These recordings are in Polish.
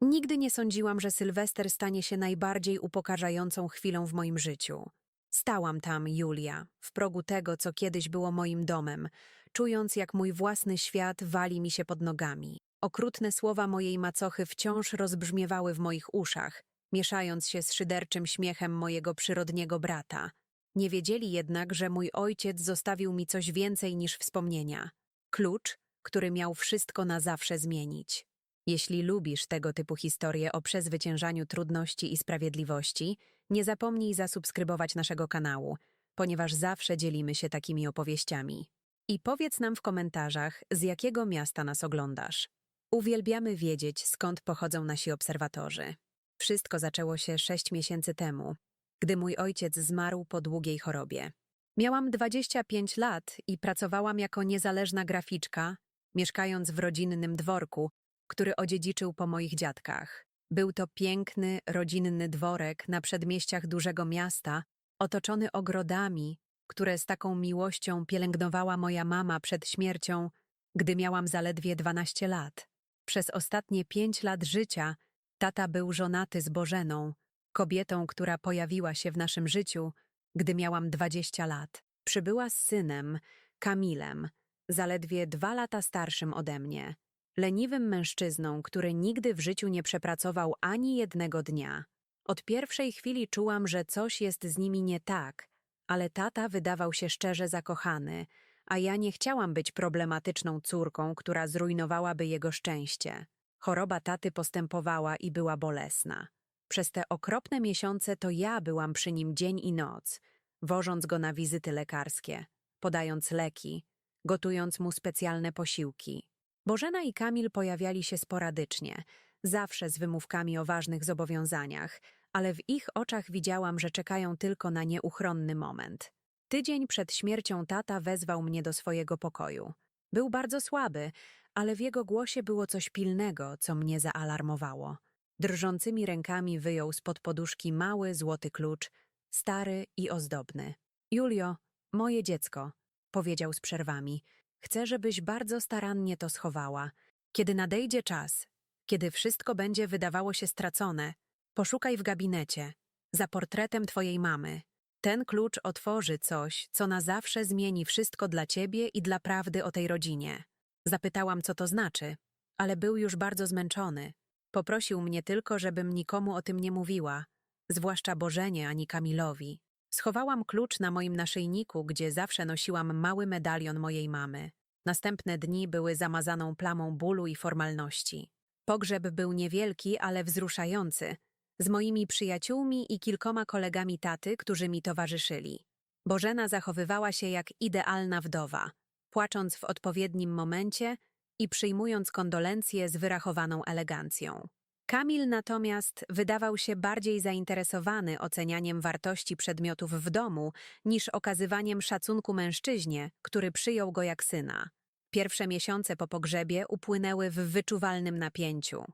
Nigdy nie sądziłam, że Sylwester stanie się najbardziej upokarzającą chwilą w moim życiu. Stałam tam, Julia, w progu tego, co kiedyś było moim domem, czując, jak mój własny świat wali mi się pod nogami. Okrutne słowa mojej macochy wciąż rozbrzmiewały w moich uszach, mieszając się z szyderczym śmiechem mojego przyrodniego brata. Nie wiedzieli jednak, że mój ojciec zostawił mi coś więcej niż wspomnienia. Klucz, który miał wszystko na zawsze zmienić. Jeśli lubisz tego typu historie o przezwyciężaniu trudności i sprawiedliwości, nie zapomnij zasubskrybować naszego kanału, ponieważ zawsze dzielimy się takimi opowieściami. I powiedz nam w komentarzach, z jakiego miasta nas oglądasz. Uwielbiamy wiedzieć, skąd pochodzą nasi obserwatorzy. Wszystko zaczęło się sześć miesięcy temu, gdy mój ojciec zmarł po długiej chorobie. Miałam 25 lat i pracowałam jako niezależna graficzka, mieszkając w rodzinnym dworku, który odziedziczył po moich dziadkach. Był to piękny, rodzinny dworek na przedmieściach dużego miasta, otoczony ogrodami, które z taką miłością pielęgnowała moja mama przed śmiercią, gdy miałam zaledwie 12 lat. Przez ostatnie pięć lat życia tata był żonaty z Bożeną, kobietą, która pojawiła się w naszym życiu, gdy miałam 20 lat. Przybyła z synem, Kamilem, zaledwie dwa lata starszym ode mnie. Leniwym mężczyzną, który nigdy w życiu nie przepracował ani jednego dnia. Od pierwszej chwili czułam, że coś jest z nimi nie tak, ale tata wydawał się szczerze zakochany, a ja nie chciałam być problematyczną córką, która zrujnowałaby jego szczęście. Choroba taty postępowała i była bolesna. Przez te okropne miesiące to ja byłam przy nim dzień i noc, wożąc go na wizyty lekarskie, podając leki, gotując mu specjalne posiłki. Bożena i Kamil pojawiali się sporadycznie, zawsze z wymówkami o ważnych zobowiązaniach, ale w ich oczach widziałam, że czekają tylko na nieuchronny moment. Tydzień przed śmiercią tata wezwał mnie do swojego pokoju. Był bardzo słaby, ale w jego głosie było coś pilnego, co mnie zaalarmowało. Drżącymi rękami wyjął spod poduszki mały, złoty klucz, stary i ozdobny. Julio, moje dziecko, powiedział z przerwami, chcę, żebyś bardzo starannie to schowała. Kiedy nadejdzie czas, kiedy wszystko będzie wydawało się stracone, poszukaj w gabinecie, za portretem twojej mamy. Ten klucz otworzy coś, co na zawsze zmieni wszystko dla ciebie i dla prawdy o tej rodzinie. Zapytałam, co to znaczy, ale był już bardzo zmęczony. Poprosił mnie tylko, żebym nikomu o tym nie mówiła, zwłaszcza Bożenie ani Kamilowi. Schowałam klucz na moim naszyjniku, gdzie zawsze nosiłam mały medalion mojej mamy. Następne dni były zamazaną plamą bólu i formalności. Pogrzeb był niewielki, ale wzruszający, z moimi przyjaciółmi i kilkoma kolegami taty, którzy mi towarzyszyli. Bożena zachowywała się jak idealna wdowa, płacząc w odpowiednim momencie i przyjmując kondolencje z wyrachowaną elegancją. Kamil natomiast wydawał się bardziej zainteresowany ocenianiem wartości przedmiotów w domu niż okazywaniem szacunku mężczyźnie, który przyjął go jak syna. Pierwsze miesiące po pogrzebie upłynęły w wyczuwalnym napięciu.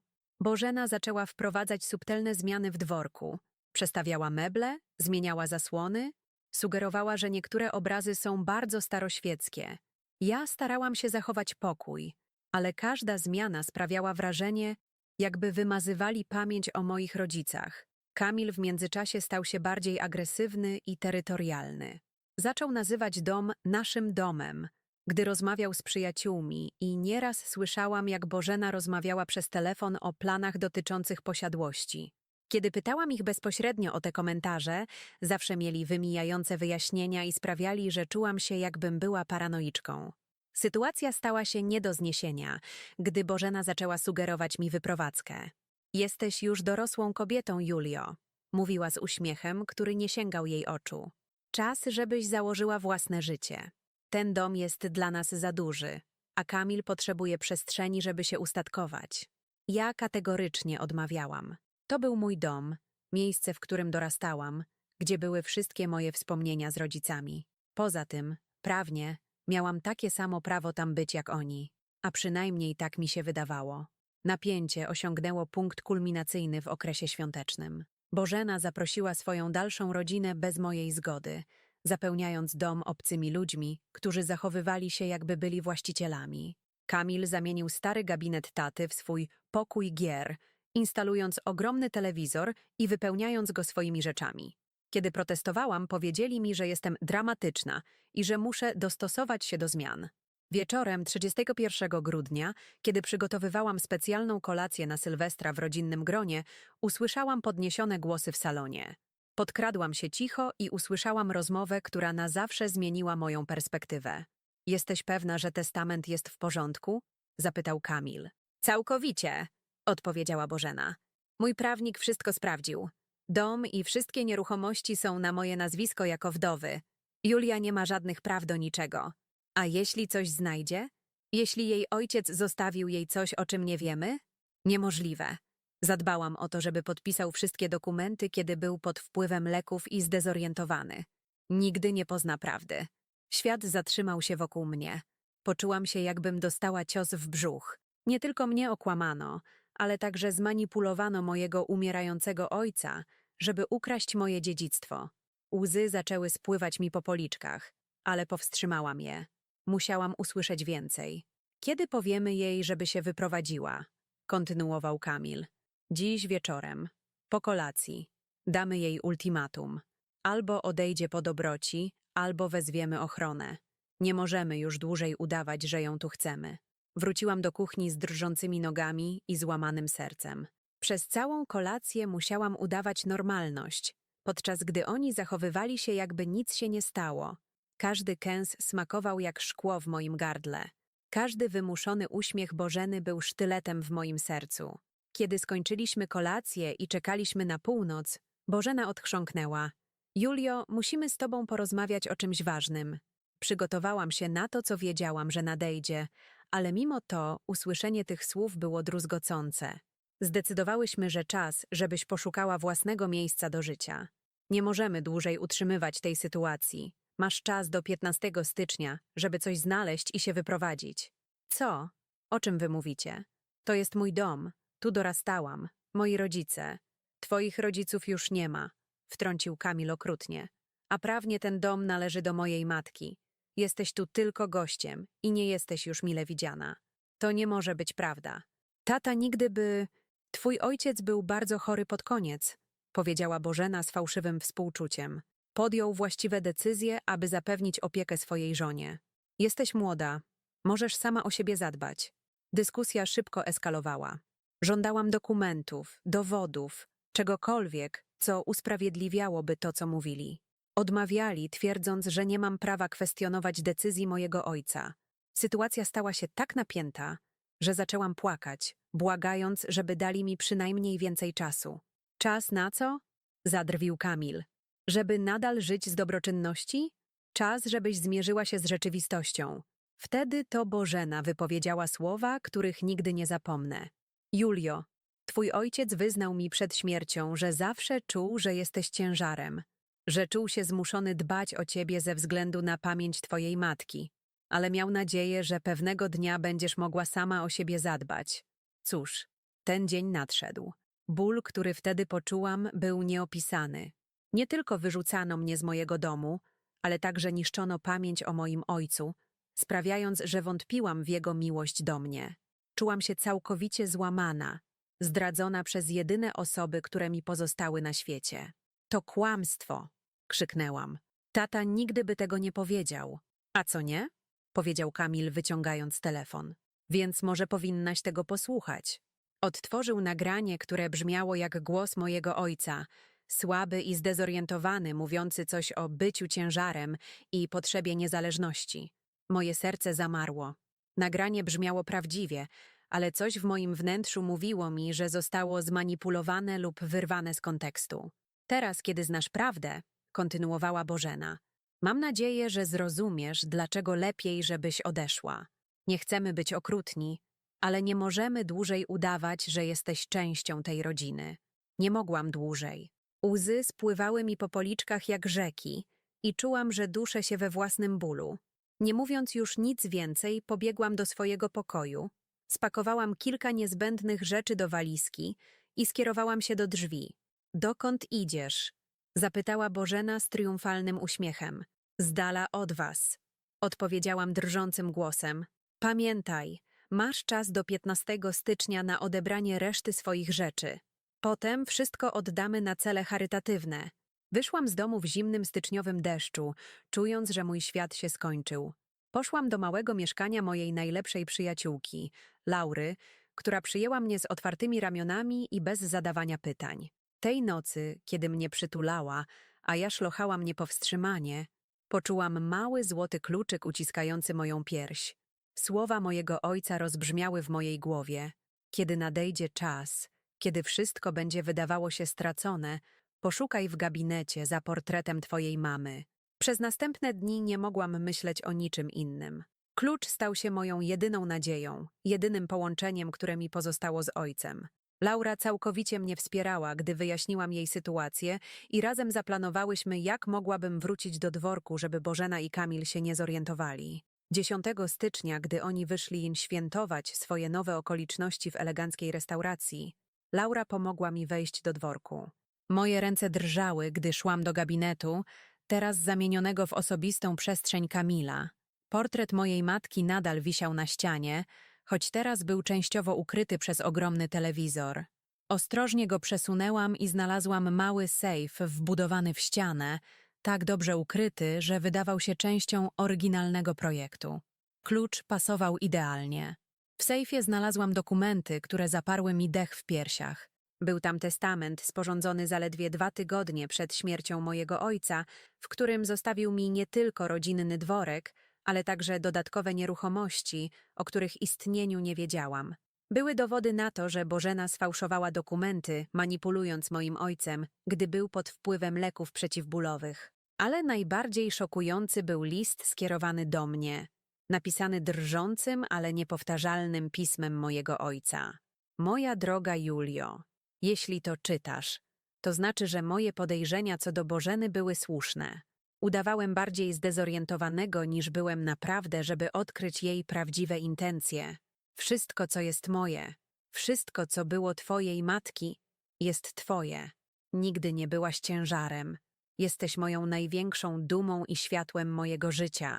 Bożena zaczęła wprowadzać subtelne zmiany w dworku. Przestawiała meble, zmieniała zasłony, sugerowała, że niektóre obrazy są bardzo staroświeckie. Ja starałam się zachować pokój, ale każda zmiana sprawiała wrażenie, jakby wymazywali pamięć o moich rodzicach. Kamil w międzyczasie stał się bardziej agresywny i terytorialny. Zaczął nazywać dom naszym domem, gdy rozmawiał z przyjaciółmi i nieraz słyszałam, jak Bożena rozmawiała przez telefon o planach dotyczących posiadłości. Kiedy pytałam ich bezpośrednio o te komentarze, zawsze mieli wymijające wyjaśnienia i sprawiali, że czułam się, jakbym była paranoiczką. Sytuacja stała się nie do zniesienia, gdy Bożena zaczęła sugerować mi wyprowadzkę. Jesteś już dorosłą kobietą, Julio, mówiła z uśmiechem, który nie sięgał jej oczu. Czas, żebyś założyła własne życie. Ten dom jest dla nas za duży, a Kamil potrzebuje przestrzeni, żeby się ustatkować. Ja kategorycznie odmawiałam. To był mój dom, miejsce, w którym dorastałam, gdzie były wszystkie moje wspomnienia z rodzicami. Poza tym, prawnie, miałam takie samo prawo tam być jak oni, a przynajmniej tak mi się wydawało. Napięcie osiągnęło punkt kulminacyjny w okresie świątecznym. Bożena zaprosiła swoją dalszą rodzinę bez mojej zgody, zapełniając dom obcymi ludźmi, którzy zachowywali się jakby byli właścicielami. Kamil zamienił stary gabinet taty w swój pokój gier instalując ogromny telewizor i wypełniając go swoimi rzeczami. Kiedy protestowałam, powiedzieli mi, że jestem dramatyczna i że muszę dostosować się do zmian. Wieczorem 31 grudnia, kiedy przygotowywałam specjalną kolację na Sylwestra w rodzinnym gronie, usłyszałam podniesione głosy w salonie. Podkradłam się cicho i usłyszałam rozmowę, która na zawsze zmieniła moją perspektywę. Jesteś pewna, że testament jest w porządku? zapytał Kamil. Całkowicie, odpowiedziała Bożena. Mój prawnik wszystko sprawdził. Dom i wszystkie nieruchomości są na moje nazwisko jako wdowy. Julia nie ma żadnych praw do niczego. A jeśli coś znajdzie? Jeśli jej ojciec zostawił jej coś, o czym nie wiemy? Niemożliwe. Zadbałam o to, żeby podpisał wszystkie dokumenty, kiedy był pod wpływem leków i zdezorientowany. Nigdy nie pozna prawdy. Świat zatrzymał się wokół mnie. Poczułam się, jakbym dostała cios w brzuch. Nie tylko mnie okłamano, ale także zmanipulowano mojego umierającego ojca, żeby ukraść moje dziedzictwo. Łzy zaczęły spływać mi po policzkach, ale powstrzymałam je. Musiałam usłyszeć więcej. Kiedy powiemy jej, żeby się wyprowadziła? Kontynuował Kamil. Dziś wieczorem, po kolacji, damy jej ultimatum. Albo odejdzie po dobroci, albo wezwiemy ochronę. Nie możemy już dłużej udawać, że ją tu chcemy. Wróciłam do kuchni z drżącymi nogami i złamanym sercem. Przez całą kolację musiałam udawać normalność, podczas gdy oni zachowywali się, jakby nic się nie stało. Każdy kęs smakował jak szkło w moim gardle. Każdy wymuszony uśmiech Bożeny był sztyletem w moim sercu. Kiedy skończyliśmy kolację i czekaliśmy na północ, Bożena odchrząknęła. Julio, musimy z tobą porozmawiać o czymś ważnym. Przygotowałam się na to, co wiedziałam, że nadejdzie, ale mimo to usłyszenie tych słów było druzgocące. Zdecydowałyśmy, że czas, żebyś poszukała własnego miejsca do życia. Nie możemy dłużej utrzymywać tej sytuacji. Masz czas do 15 stycznia, żeby coś znaleźć i się wyprowadzić. Co? O czym wy mówicie? To jest mój dom. Tu dorastałam. Moi rodzice. Twoich rodziców już nie ma. Wtrącił Kamil okrutnie. A prawnie ten dom należy do mojej matki. Jesteś tu tylko gościem i nie jesteś już mile widziana. To nie może być prawda. Tata nigdy by... Twój ojciec był bardzo chory pod koniec, powiedziała Bożena z fałszywym współczuciem. Podjął właściwe decyzje, aby zapewnić opiekę swojej żonie. Jesteś młoda, możesz sama o siebie zadbać. Dyskusja szybko eskalowała. Żądałam dokumentów, dowodów, czegokolwiek, co usprawiedliwiałoby to, co mówili. Odmawiali, twierdząc, że nie mam prawa kwestionować decyzji mojego ojca. Sytuacja stała się tak napięta, że zaczęłam płakać, błagając, żeby dali mi przynajmniej więcej czasu. Czas na co? Zadrwił Kamil. Żeby nadal żyć z dobroczynności? Czas, żebyś zmierzyła się z rzeczywistością. Wtedy to Bożena wypowiedziała słowa, których nigdy nie zapomnę. Julio, twój ojciec wyznał mi przed śmiercią, że zawsze czuł, że jesteś ciężarem, że czuł się zmuszony dbać o ciebie ze względu na pamięć twojej matki, ale miał nadzieję, że pewnego dnia będziesz mogła sama o siebie zadbać. Cóż, ten dzień nadszedł. Ból, który wtedy poczułam, był nieopisany. Nie tylko wyrzucano mnie z mojego domu, ale także niszczono pamięć o moim ojcu, sprawiając, że wątpiłam w jego miłość do mnie. Czułam się całkowicie złamana, zdradzona przez jedyne osoby, które mi pozostały na świecie. To kłamstwo! krzyknęłam. Tata nigdy by tego nie powiedział. A co nie? Powiedział Kamil, wyciągając telefon. Więc może powinnaś tego posłuchać. Odtworzył nagranie, które brzmiało jak głos mojego ojca, słaby i zdezorientowany, mówiący coś o byciu ciężarem i potrzebie niezależności. Moje serce zamarło. Nagranie brzmiało prawdziwie, ale coś w moim wnętrzu mówiło mi, że zostało zmanipulowane lub wyrwane z kontekstu. Teraz, kiedy znasz prawdę, kontynuowała Bożena, mam nadzieję, że zrozumiesz, dlaczego lepiej, żebyś odeszła. Nie chcemy być okrutni, ale nie możemy dłużej udawać, że jesteś częścią tej rodziny. Nie mogłam dłużej. Łzy spływały mi po policzkach jak rzeki i czułam, że duszę się we własnym bólu. Nie mówiąc już nic więcej, pobiegłam do swojego pokoju, spakowałam kilka niezbędnych rzeczy do walizki i skierowałam się do drzwi. Dokąd idziesz? Zapytała Bożena z triumfalnym uśmiechem. Z dala od was. Odpowiedziałam drżącym głosem. Pamiętaj, Masz czas do 15 stycznia na odebranie reszty swoich rzeczy. Potem wszystko oddamy na cele charytatywne. Wyszłam z domu w zimnym styczniowym deszczu, czując, że mój świat się skończył. Poszłam do małego mieszkania mojej najlepszej przyjaciółki, Laury, która przyjęła mnie z otwartymi ramionami i bez zadawania pytań. Tej nocy, kiedy mnie przytulała, a ja szlochałam niepowstrzymanie, poczułam mały złoty kluczyk uciskający moją pierś. Słowa mojego ojca rozbrzmiały w mojej głowie. Kiedy nadejdzie czas, kiedy wszystko będzie wydawało się stracone, poszukaj w gabinecie za portretem twojej mamy. Przez następne dni nie mogłam myśleć o niczym innym. Klucz stał się moją jedyną nadzieją, jedynym połączeniem, które mi pozostało z ojcem. Laura całkowicie mnie wspierała, gdy wyjaśniłam jej sytuację i razem zaplanowałyśmy, jak mogłabym wrócić do dworku, żeby Bożena i Kamil się nie zorientowali. 10 stycznia, gdy oni wyszli świętować swoje nowe okoliczności w eleganckiej restauracji, Laura pomogła mi wejść do dworku. Moje ręce drżały, gdy szłam do gabinetu, teraz zamienionego w osobistą przestrzeń Kamila. Portret mojej matki nadal wisiał na ścianie, choć teraz był częściowo ukryty przez ogromny telewizor. Ostrożnie go przesunęłam i znalazłam mały sejf wbudowany w ścianę, tak dobrze ukryty, że wydawał się częścią oryginalnego projektu. Klucz pasował idealnie. W sejfie znalazłam dokumenty, które zaparły mi dech w piersiach. Był tam testament sporządzony zaledwie dwa tygodnie przed śmiercią mojego ojca, w którym zostawił mi nie tylko rodzinny dworek, ale także dodatkowe nieruchomości, o których istnieniu nie wiedziałam. Były dowody na to, że Bożena sfałszowała dokumenty, manipulując moim ojcem, gdy był pod wpływem leków przeciwbólowych. Ale najbardziej szokujący był list skierowany do mnie, napisany drżącym, ale niepowtarzalnym pismem mojego ojca. Moja droga Julio, jeśli to czytasz, to znaczy, że moje podejrzenia co do Bożeny były słuszne. Udawałem bardziej zdezorientowanego niż byłem naprawdę, żeby odkryć jej prawdziwe intencje. Wszystko, co jest moje, wszystko, co było twojej matki, jest twoje. Nigdy nie byłaś ciężarem. Jesteś moją największą dumą i światłem mojego życia.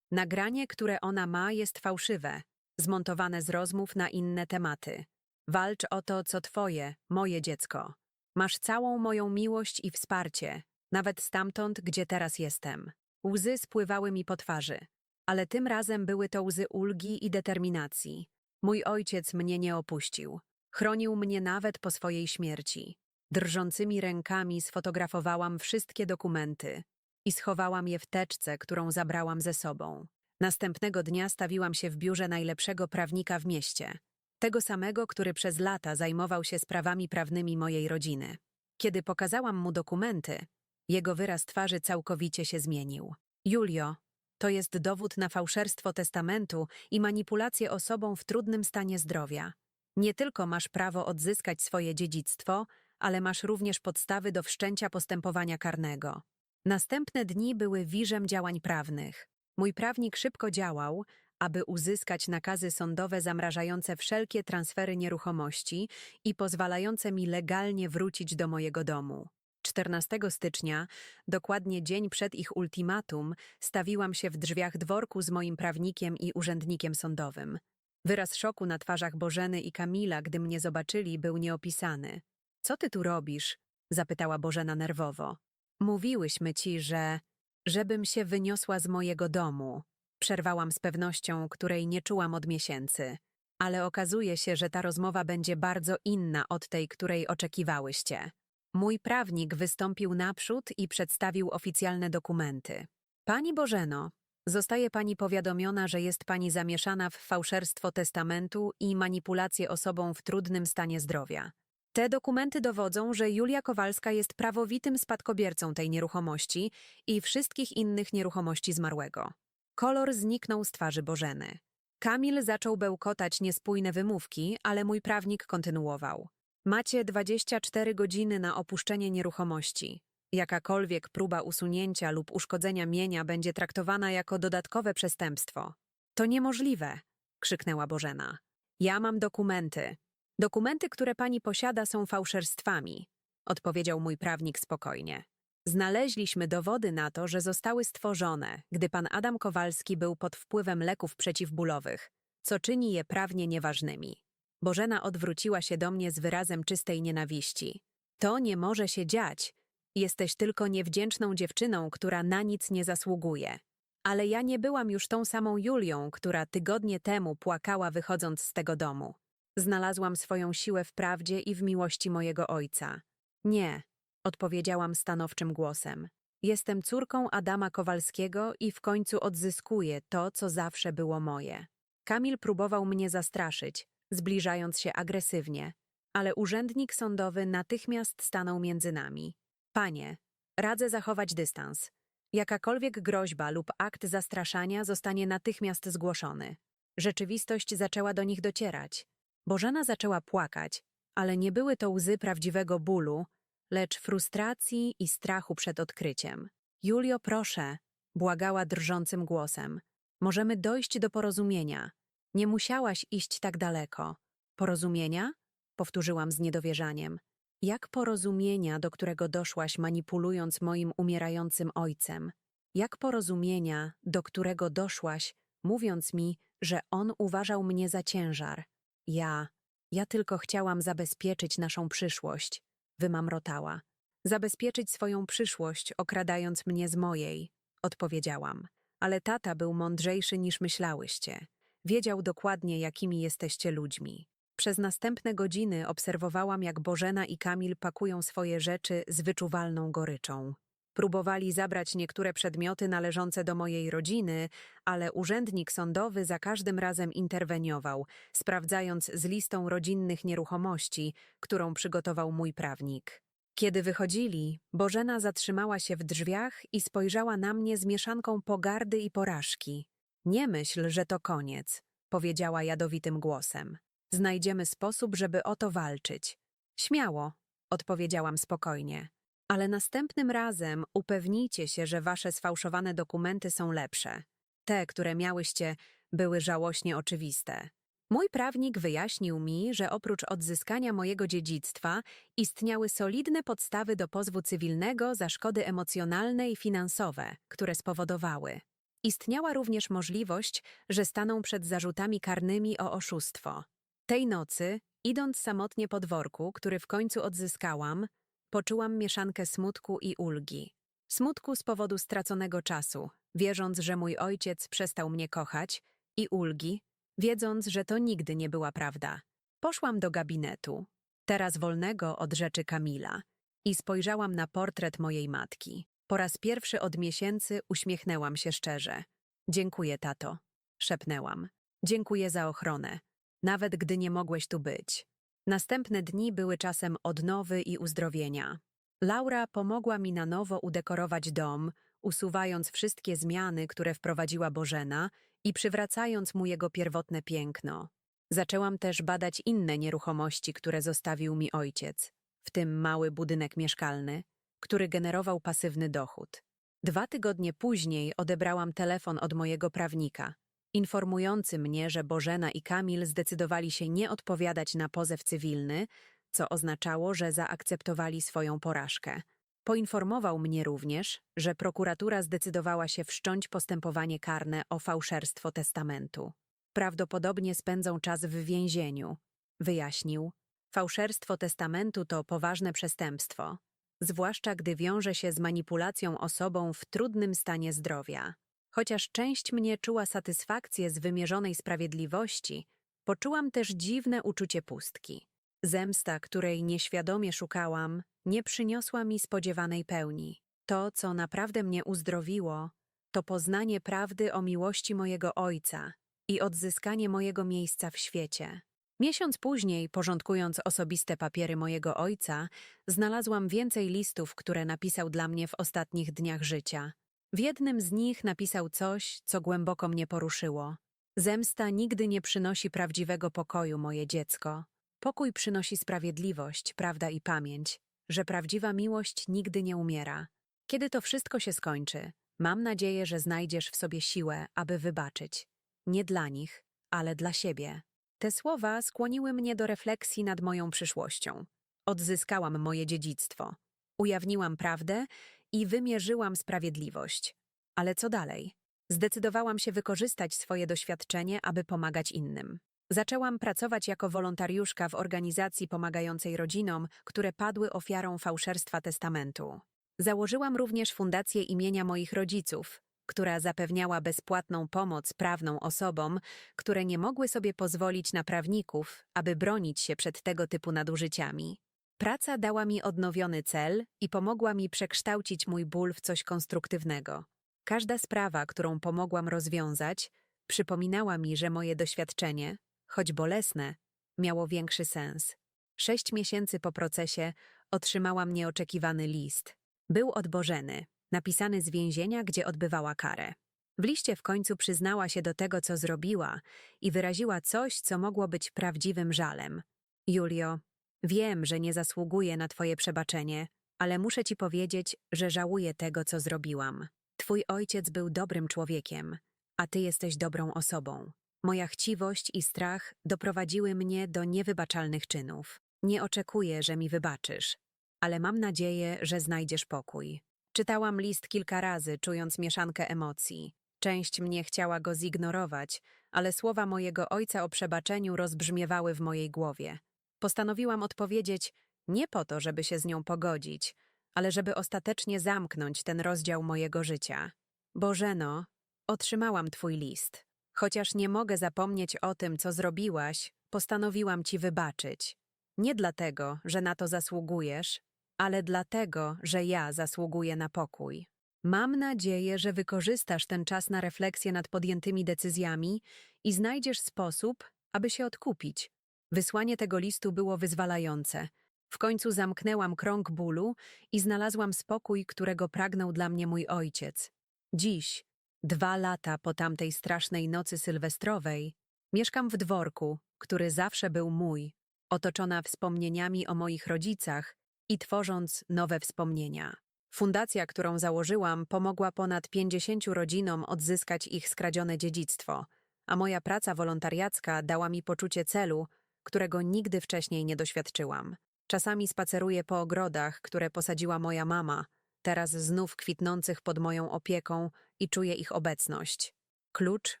Nagranie, które ona ma, jest fałszywe, zmontowane z rozmów na inne tematy. Walcz o to, co twoje, moje dziecko. Masz całą moją miłość i wsparcie, nawet stamtąd, gdzie teraz jestem. Łzy spływały mi po twarzy, ale tym razem były to łzy ulgi i determinacji. Mój ojciec mnie nie opuścił. Chronił mnie nawet po swojej śmierci. Drżącymi rękami sfotografowałam wszystkie dokumenty i schowałam je w teczce, którą zabrałam ze sobą. Następnego dnia stawiłam się w biurze najlepszego prawnika w mieście, tego samego, który przez lata zajmował się sprawami prawnymi mojej rodziny. Kiedy pokazałam mu dokumenty, jego wyraz twarzy całkowicie się zmienił. Julio, to jest dowód na fałszerstwo testamentu i manipulację osobą w trudnym stanie zdrowia. Nie tylko masz prawo odzyskać swoje dziedzictwo, ale masz również podstawy do wszczęcia postępowania karnego. Następne dni były wirzem działań prawnych. Mój prawnik szybko działał, aby uzyskać nakazy sądowe zamrażające wszelkie transfery nieruchomości i pozwalające mi legalnie wrócić do mojego domu. 14 stycznia, dokładnie dzień przed ich ultimatum, stawiłam się w drzwiach dworku z moim prawnikiem i urzędnikiem sądowym. Wyraz szoku na twarzach Bożeny i Kamila, gdy mnie zobaczyli, był nieopisany. Co ty tu robisz? zapytała Bożena nerwowo. Mówiłyśmy ci, że. żebym się wyniosła z mojego domu. Przerwałam z pewnością, której nie czułam od miesięcy. Ale okazuje się, że ta rozmowa będzie bardzo inna od tej, której oczekiwałyście. Mój prawnik wystąpił naprzód i przedstawił oficjalne dokumenty. Pani Bożeno, zostaje pani powiadomiona, że jest pani zamieszana w fałszerstwo testamentu i manipulację osobą w trudnym stanie zdrowia. Te dokumenty dowodzą, że Julia Kowalska jest prawowitym spadkobiercą tej nieruchomości i wszystkich innych nieruchomości zmarłego. Kolor zniknął z twarzy Bożeny. Kamil zaczął bełkotać niespójne wymówki, ale mój prawnik kontynuował. Macie 24 godziny na opuszczenie nieruchomości. Jakakolwiek próba usunięcia lub uszkodzenia mienia będzie traktowana jako dodatkowe przestępstwo. To niemożliwe, krzyknęła Bożena. Ja mam dokumenty. Dokumenty, które pani posiada, są fałszerstwami, odpowiedział mój prawnik spokojnie. Znaleźliśmy dowody na to, że zostały stworzone, gdy pan Adam Kowalski był pod wpływem leków przeciwbólowych. co czyni je prawnie nieważnymi. Bożena odwróciła się do mnie z wyrazem czystej nienawiści. To nie może się dziać. Jesteś tylko niewdzięczną dziewczyną, która na nic nie zasługuje. Ale ja nie byłam już tą samą Julią, która tygodnie temu płakała wychodząc z tego domu. Znalazłam swoją siłę w prawdzie i w miłości mojego ojca. Nie, odpowiedziałam stanowczym głosem. Jestem córką Adama Kowalskiego i w końcu odzyskuję to, co zawsze było moje. Kamil próbował mnie zastraszyć, zbliżając się agresywnie, ale urzędnik sądowy natychmiast stanął między nami. Panie, radzę zachować dystans. Jakakolwiek groźba lub akt zastraszania zostanie natychmiast zgłoszony. Rzeczywistość zaczęła do nich docierać. Bożena zaczęła płakać, ale nie były to łzy prawdziwego bólu, lecz frustracji i strachu przed odkryciem. Julio, proszę, błagała drżącym głosem. Możemy dojść do porozumienia. Nie musiałaś iść tak daleko. Porozumienia? Powtórzyłam z niedowierzaniem. Jak porozumienia, do którego doszłaś manipulując moim umierającym ojcem? Jak porozumienia, do którego doszłaś, mówiąc mi, że on uważał mnie za ciężar? Ja, ja tylko chciałam zabezpieczyć naszą przyszłość, wymamrotała. Zabezpieczyć swoją przyszłość, okradając mnie z mojej, odpowiedziałam. Ale tata był mądrzejszy niż myślałyście. Wiedział dokładnie, jakimi jesteście ludźmi. Przez następne godziny obserwowałam, jak Bożena i Kamil pakują swoje rzeczy z wyczuwalną goryczą. Próbowali zabrać niektóre przedmioty należące do mojej rodziny, ale urzędnik sądowy za każdym razem interweniował, sprawdzając z listą rodzinnych nieruchomości, którą przygotował mój prawnik. Kiedy wychodzili, Bożena zatrzymała się w drzwiach i spojrzała na mnie z mieszanką pogardy i porażki. Nie myśl, że to koniec, powiedziała jadowitym głosem. Znajdziemy sposób, żeby o to walczyć. Śmiało, odpowiedziałam spokojnie. Ale następnym razem upewnijcie się, że wasze sfałszowane dokumenty są lepsze. Te, które miałyście, były żałośnie oczywiste. Mój prawnik wyjaśnił mi, że oprócz odzyskania mojego dziedzictwa istniały solidne podstawy do pozwu cywilnego za szkody emocjonalne i finansowe, które spowodowały. Istniała również możliwość, że staną przed zarzutami karnymi o oszustwo. Tej nocy, idąc samotnie po dworku, który w końcu odzyskałam, poczułam mieszankę smutku i ulgi. Smutku z powodu straconego czasu, wierząc, że mój ojciec przestał mnie kochać, i ulgi, wiedząc, że to nigdy nie była prawda. Poszłam do gabinetu, teraz wolnego od rzeczy Kamila, i spojrzałam na portret mojej matki. Po raz pierwszy od miesięcy uśmiechnęłam się szczerze. Dziękuję, tato, szepnęłam. Dziękuję za ochronę, nawet gdy nie mogłeś tu być. Następne dni były czasem odnowy i uzdrowienia. Laura pomogła mi na nowo udekorować dom, usuwając wszystkie zmiany, które wprowadziła Bożena i przywracając mu jego pierwotne piękno. Zaczęłam też badać inne nieruchomości, które zostawił mi ojciec, w tym mały budynek mieszkalny, który generował pasywny dochód. Dwa tygodnie później odebrałam telefon od mojego prawnika, informujący mnie, że Bożena i Kamil zdecydowali się nie odpowiadać na pozew cywilny, co oznaczało, że zaakceptowali swoją porażkę. Poinformował mnie również, że prokuratura zdecydowała się wszcząć postępowanie karne o fałszerstwo testamentu. Prawdopodobnie spędzą czas w więzieniu, wyjaśnił. Fałszerstwo testamentu to poważne przestępstwo, zwłaszcza gdy wiąże się z manipulacją osobą w trudnym stanie zdrowia. Chociaż część mnie czuła satysfakcję z wymierzonej sprawiedliwości, poczułam też dziwne uczucie pustki. Zemsta, której nieświadomie szukałam, nie przyniosła mi spodziewanej pełni. To, co naprawdę mnie uzdrowiło, to poznanie prawdy o miłości mojego ojca i odzyskanie mojego miejsca w świecie. Miesiąc później, porządkując osobiste papiery mojego ojca, znalazłam więcej listów, które napisał dla mnie w ostatnich dniach życia. W jednym z nich napisał coś, co głęboko mnie poruszyło. Zemsta nigdy nie przynosi prawdziwego pokoju, moje dziecko. Pokój przynosi sprawiedliwość, prawda i pamięć, że prawdziwa miłość nigdy nie umiera. Kiedy to wszystko się skończy, mam nadzieję, że znajdziesz w sobie siłę, aby wybaczyć. Nie dla nich, ale dla siebie. Te słowa skłoniły mnie do refleksji nad moją przyszłością. Odzyskałam moje dziedzictwo. Ujawniłam prawdę i wymierzyłam sprawiedliwość. Ale co dalej? Zdecydowałam się wykorzystać swoje doświadczenie, aby pomagać innym. Zaczęłam pracować jako wolontariuszka w organizacji pomagającej rodzinom, które padły ofiarą fałszerstwa testamentu. Założyłam również fundację imienia moich rodziców, która zapewniała bezpłatną pomoc prawną osobom, które nie mogły sobie pozwolić na prawników, aby bronić się przed tego typu nadużyciami. Praca dała mi odnowiony cel i pomogła mi przekształcić mój ból w coś konstruktywnego. Każda sprawa, którą pomogłam rozwiązać, przypominała mi, że moje doświadczenie, choć bolesne, miało większy sens. Sześć miesięcy po procesie otrzymałam nieoczekiwany list. Był od Bożeny, napisany z więzienia, gdzie odbywała karę. W liście w końcu przyznała się do tego, co zrobiła i wyraziła coś, co mogło być prawdziwym żalem. Julio, wiem, że nie zasługuję na twoje przebaczenie, ale muszę ci powiedzieć, że żałuję tego, co zrobiłam. Twój ojciec był dobrym człowiekiem, a ty jesteś dobrą osobą. Moja chciwość i strach doprowadziły mnie do niewybaczalnych czynów. Nie oczekuję, że mi wybaczysz, ale mam nadzieję, że znajdziesz pokój. Czytałam list kilka razy, czując mieszankę emocji. Część mnie chciała go zignorować, ale słowa mojego ojca o przebaczeniu rozbrzmiewały w mojej głowie. Postanowiłam odpowiedzieć nie po to, żeby się z nią pogodzić, ale żeby ostatecznie zamknąć ten rozdział mojego życia. Bożeno, otrzymałam twój list. Chociaż nie mogę zapomnieć o tym, co zrobiłaś, postanowiłam ci wybaczyć. Nie dlatego, że na to zasługujesz, ale dlatego, że ja zasługuję na pokój. Mam nadzieję, że wykorzystasz ten czas na refleksję nad podjętymi decyzjami i znajdziesz sposób, aby się odkupić. Wysłanie tego listu było wyzwalające. W końcu zamknęłam krąg bólu i znalazłam spokój, którego pragnął dla mnie mój ojciec. Dziś, dwa lata po tamtej strasznej nocy sylwestrowej, mieszkam w dworku, który zawsze był mój, otoczona wspomnieniami o moich rodzicach i tworząc nowe wspomnienia. Fundacja, którą założyłam, pomogła ponad 50 rodzinom odzyskać ich skradzione dziedzictwo, a moja praca wolontariacka dała mi poczucie celu, którego nigdy wcześniej nie doświadczyłam. Czasami spaceruję po ogrodach, które posadziła moja mama, teraz znów kwitnących pod moją opieką i czuję ich obecność. Klucz,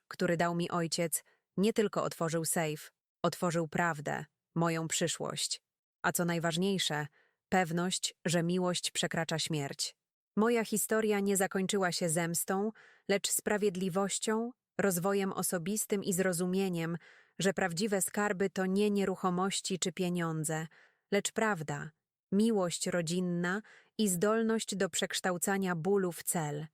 który dał mi ojciec, nie tylko otworzył safe, otworzył prawdę, moją przyszłość. A co najważniejsze, pewność, że miłość przekracza śmierć. Moja historia nie zakończyła się zemstą, lecz sprawiedliwością, rozwojem osobistym i zrozumieniem, że prawdziwe skarby to nie nieruchomości czy pieniądze, lecz prawda, miłość rodzinna i zdolność do przekształcania bólu w cel.